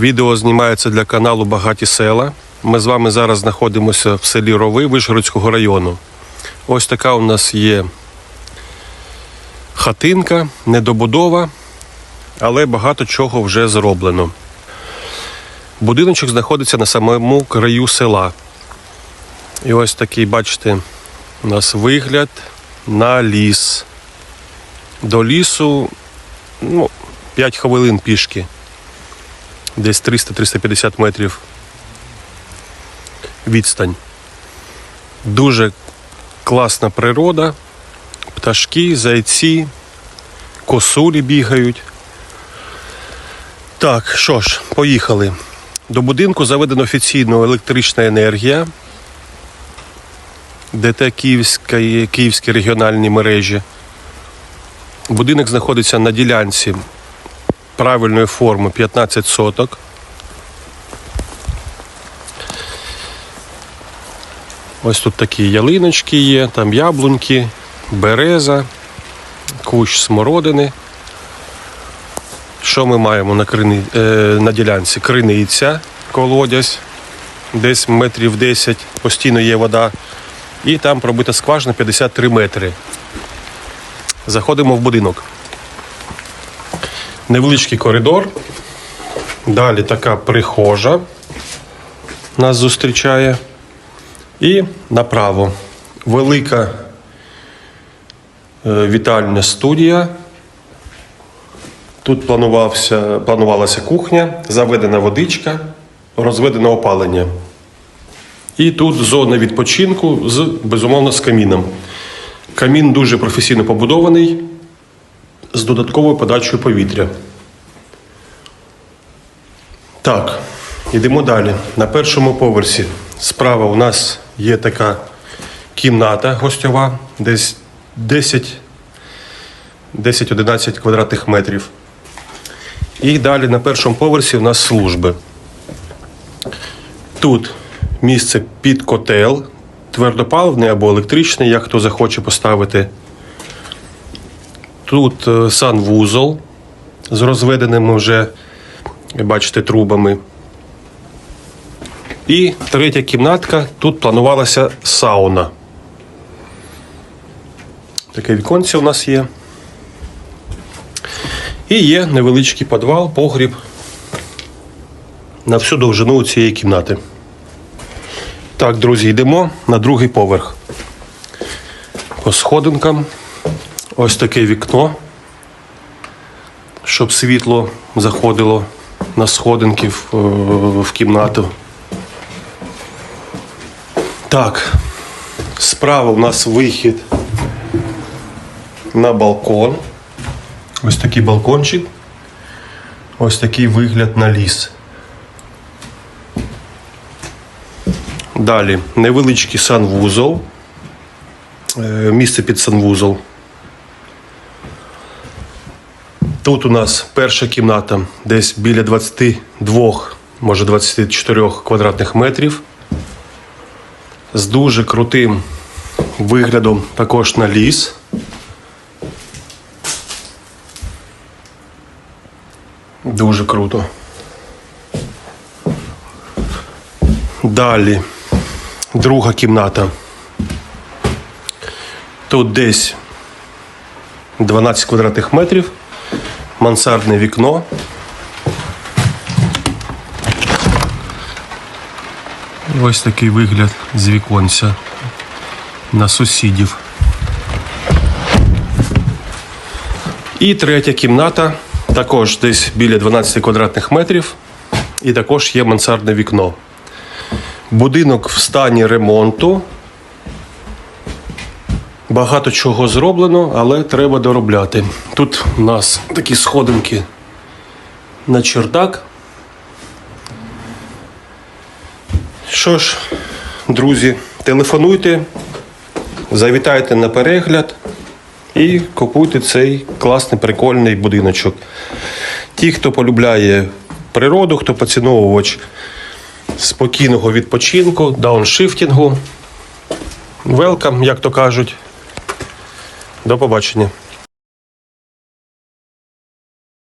Відео знімається для каналу Багаті села. Ми з вами зараз знаходимося в селі Рови Вишгородського району. Ось така у нас є хатинка, недобудова, але багато чого вже зроблено. Будиночок знаходиться на самому краю села. І ось такий, бачите, у нас вигляд на ліс. До лісу ну, 5 хвилин пішки. Десь 300-350 метрів відстань. Дуже класна природа, пташки, зайці, косулі бігають. Так, що ж, поїхали. До будинку заведена офіційно електрична енергія. ДТ Київської, Київські регіональні мережі. Будинок знаходиться на ділянці правильної форми 15 соток. Ось тут такі ялиночки є, там яблуньки, береза, кущ смородини. Що ми маємо на, крини, е, на ділянці? Криниця, колодязь, десь метрів 10, постійно є вода. І там пробита скважина 53 метри. Заходимо в будинок. Невеличкий коридор. Далі така прихожа нас зустрічає. І направо велика е, вітальня студія. Тут планувався, планувалася кухня, заведена водичка, розведене опалення. І тут зона відпочинку з безумовно з каміном. Камін дуже професійно побудований з додатковою подачею повітря. Так, йдемо далі. На першому поверсі справа у нас є така кімната гостьова, десь 10 10-11 квадратних метрів. І далі на першому поверсі у нас служби. Тут місце під котел, твердопаливний або електричний, як хто захоче поставити. Тут е, санвузол з розведеними вже, бачите, трубами. І третя кімнатка. Тут планувалася сауна. Таке віконце у нас є. І є невеличкий підвал, погріб на всю довжину цієї кімнати. Так, друзі, йдемо на другий поверх. По сходинкам. Ось таке вікно, щоб світло заходило на сходинки в, е, в кімнату. Так, справа у нас вихід на балкон. Ось такий балкончик. Ось такий вигляд на ліс. Далі невеличкий санвузол. Е, Місце під санвузол. Тут у нас перша кімната десь біля 22, може 24 квадратних метрів. З дуже крутим виглядом також на ліс. Дуже круто. Далі друга кімната. Тут десь 12 квадратних метрів, мансардне вікно. Ось такий вигляд з віконця на сусідів. І третя кімната, також десь біля 12 квадратних метрів, і також є мансардне вікно. Будинок в стані ремонту. Багато чого зроблено, але треба доробляти. Тут у нас такі сходинки на чердак. Що ж, друзі, телефонуйте, завітайте на перегляд і купуйте цей класний прикольний будиночок. Ті, хто полюбляє природу, хто поціновувач спокійного відпочинку, дауншифтінгу. Велкам, як то кажуть. До побачення.